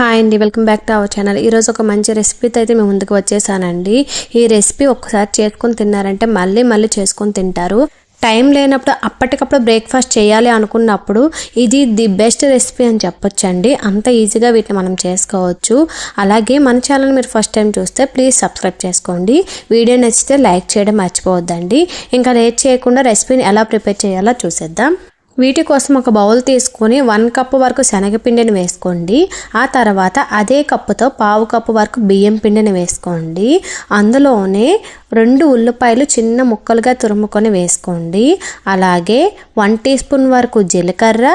Hi అండి welcome back to our channel ఈరోజు ఒక మంచి రెసిపీతో అయితే మేము ముందుకు వచ్చేసానండి. ఈ రెసిపీ ఒక్కసారి చేసుకొని తిన్నారంటే మళ్ళీ మళ్ళీ చేసుకొని తింటారు. టైం లేనప్పుడు అప్పటికప్పుడు బ్రేక్ఫాస్ట్ చేయాలి అనుకున్నప్పుడు ఇది ది బెస్ట్ రెసిపీ అని చెప్పొచ్చండి. అంత ఈజీగా వీటిని మనం చేసుకోవచ్చు. అలాగే మన ఛానల్ మీరు ఫస్ట్ టైం చూస్తే ప్లీజ్ సబ్స్క్రైబ్ చేసుకోండి. వీడియో నచ్చితే లైక్ చేయడం మర్చిపోవద్దండి. ఇంకా లేట్ చేయకుండా రెసిపీని ఎలా ప్రిపేర్ చేయాలో చూసేద్దాం. వీటి కోసం ఒక బౌల్ తీసుకొని వన్ కప్ వరకు శనగపిండిని వేసుకోండి. ఆ తర్వాత అదే కప్పుతో పావు కప్పు వరకు బియ్యం పిండిని వేసుకోండి. అందులోనే రెండు ఉల్లిపాయలు చిన్న ముక్కలుగా తురుముకొని వేసుకోండి. అలాగే వన్ టీ స్పూన్ వరకు జీలకర్ర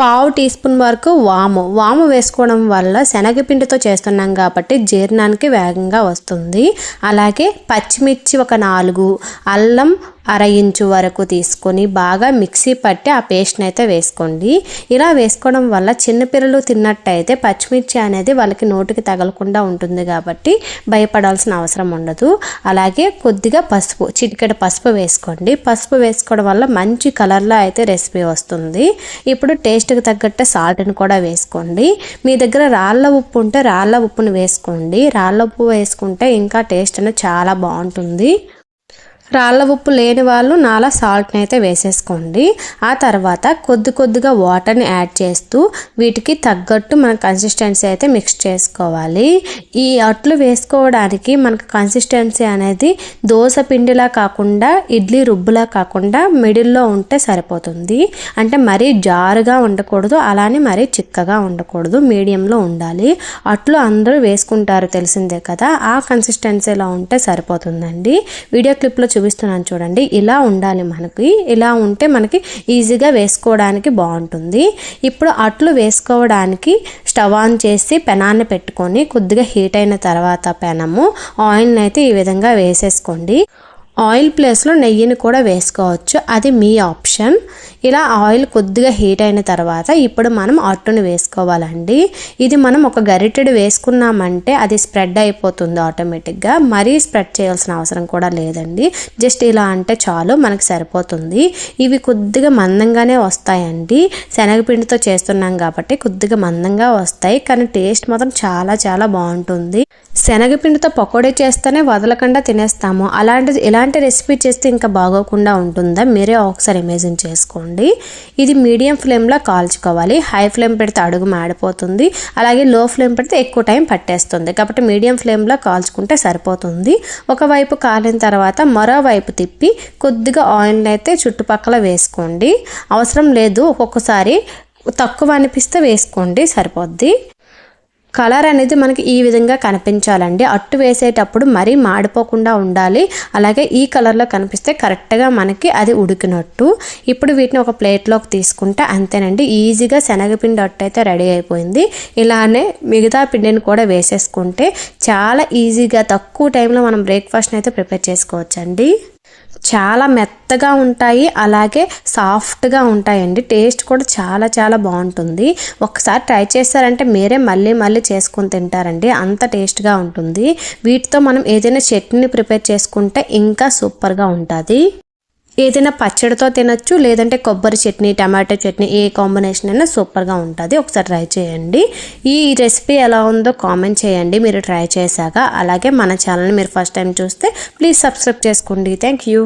పావు టీ స్పూన్ వరకు వాము. వాము వేసుకోవడం వల్ల శనగపిండితో చేస్తున్నాం కాబట్టి జీర్ణానికి వేగంగా వస్తుంది. అలాగే పచ్చిమిర్చి ఒక నాలుగు అల్లం అర ఇంచు వరకు తీసుకొని బాగా మిక్సీ పట్టి ఆ పేస్ట్ని అయితే వేసుకోండి. ఇలా వేసుకోవడం వల్ల చిన్నపిల్లలు తిన్నట్టయితే పచ్చిమిర్చి అనేది వాళ్ళకి నోటికి తగలకుండా ఉంటుంది కాబట్టి భయపడాల్సిన అవసరం ఉండదు. అలాగే కొద్దిగా పసుపు చిటికెడ పసుపు వేసుకోండి. పసుపు వేసుకోవడం వల్ల మంచి కలర్లో అయితే రెసిపీ వస్తుంది. ఇప్పుడు టేస్ట్కి తగ్గట్టు సాల్ట్ని కూడా వేసుకోండి. మీ దగ్గర రాళ్ళ ఉప్పు ఉంటే రాళ్ళ ఉప్పును వేసుకోండి. రాళ్ళ ఉప్పు వేసుకుంటే ఇంకా టేస్ట్ అనేది చాలా బాగుంటుంది. రాళ్ళ ఉప్పు లేని వాళ్ళు నాలా సాల్ట్ని అయితే వేసేసుకోండి. ఆ తర్వాత కొద్ది కొద్దిగా వాటర్ని యాడ్ చేస్తూ వీటికి తగ్గట్టు మన కన్సిస్టెన్సీ అయితే మిక్స్ చేసుకోవాలి. ఈ అట్లు వేసుకోవడానికి మనకు కన్సిస్టెన్సీ అనేది దోశ పిండిలా కాకుండా ఇడ్లీ రుబ్బులా కాకుండా మిడిల్లో ఉంటే సరిపోతుంది. అంటే మరీ జారుగా ఉండకూడదు అలానే మరీ చిక్కగా ఉండకూడదు మీడియంలో ఉండాలి. అట్లు అందరూ వేసుకుంటారు తెలిసిందే కదా ఆ కన్సిస్టెన్సీలో ఉంటే సరిపోతుందండి. వీడియో క్లిప్లో చూపిస్తున్నాను చూడండి. ఇలా ఉండాలి మనకి. ఇలా ఉంటే మనకి ఈజీగా వేసుకోవడానికి బాగుంటుంది. ఇప్పుడు అట్లు వేసుకోవడానికి స్టవ్ ఆన్ చేసి పెనాన్ని పెట్టుకొని కొద్దిగా హీట్ అయిన తర్వాత పెనము ఆయిల్ని అయితే ఈ విధంగా వేసేసుకోండి. ఆయిల్ ప్లేస్లో నెయ్యిని కూడా వేసుకోవచ్చు. అది మీ ఆప్షన్. ఇలా ఆయిల్ కొద్దిగా హీట్ అయిన తర్వాత ఇప్పుడు మనం అట్టును వేసుకోవాలండి. ఇది మనం ఒక గరిటెడు వేసుకున్నామంటే అది స్ప్రెడ్ అయిపోతుంది ఆటోమేటిక్గా. మరీ స్ప్రెడ్ చేయాల్సిన అవసరం కూడా లేదండి. జస్ట్ ఇలా అంటే చాలు మనకు సరిపోతుంది. ఇవి కొద్దిగా మందంగానే వస్తాయండి. శనగపిండితో చేస్తున్నాం కాబట్టి కొద్దిగా మందంగా వస్తాయి. కానీ టేస్ట్ మాత్రం చాలా చాలా బాగుంటుంది. శనగపిండితో పకోడీ చేస్తేనే వదలకుండా తినేస్తాము. అలాంటి ఇలాంటి రెసిపీ చేస్తే ఇంకా బాగోకుండా ఉంటుందా? మీరే ఒకసారి ఇమేజిన్ చేసుకోండి. ఇది మీడియం ఫ్లేమ్లో కాల్చుకోవాలి. హై ఫ్లేమ్ పెడితే అడుగు మాడిపోతుంది. అలాగే లో ఫ్లేమ్ పెడితే ఎక్కువ టైం పట్టేస్తుంది. కాబట్టి మీడియం ఫ్లేమ్లో కాల్చుకుంటే సరిపోతుంది. ఒకవైపు కాలిన తర్వాత మరోవైపు తిప్పి కొద్దిగా ఆయిల్ అయితే చుట్టుపక్కల వేసుకోండి. అవసరం లేదు. ఒక్కొక్కసారి తక్కువ అనిపిస్తే వేసుకోండి. సరిపోద్ది. కలర్ అనేది మనకి ఈ విధంగా కనిపించాలండి. అట్టు వేసేటప్పుడు మరీ మాడిపోకుండా ఉండాలి. అలాగే ఈ కలర్లో కనిపిస్తే కరెక్ట్గా మనకి అది ఉడికినట్టు. ఇప్పుడు వీటిని ఒక ప్లేట్లోకి తీసుకుంటే అంతేనండి. ఈజీగా శనగపిండి అట్టు అయితే రెడీ అయిపోయింది. ఇలానే మిగతా పిండిని కూడా వేసేసుకుంటే చాలా ఈజీగా తక్కువ టైంలో మనం బ్రేక్ఫాస్ట్ని అయితే ప్రిపేర్ చేసుకోవచ్చండి. చాలా మెత్తగా ఉంటాయి అలాగే సాఫ్ట్గా ఉంటాయండి. టేస్ట్ కూడా చాలా చాలా బాగుంటుంది. ఒకసారి ట్రై చేస్తారంటే మీరే మళ్ళీ మళ్ళీ చేసుకొని తింటారండి. అంత టేస్ట్గా ఉంటుంది. వీటితో మనం ఏదైనా చట్నీ ప్రిపేర్ చేసుకుంటే ఇంకా సూపర్గా ఉంటుంది. ఏదైనా పచ్చడితో తినచ్చు లేదంటే కొబ్బరి చట్నీ టమాటో చట్నీ ఏ కాంబినేషన్ అయినా సూపర్గా ఉంటుంది. ఒకసారి ట్రై చేయండి. ఈ రెసిపీ ఎలా ఉందో కామెంట్ చేయండి. మీరు ట్రై చేశాక అలాగే మన ఛానల్ని మీరు ఫస్ట్ టైం చూస్తే ప్లీజ్ సబ్స్క్రైబ్ చేసుకోండి. Thank you.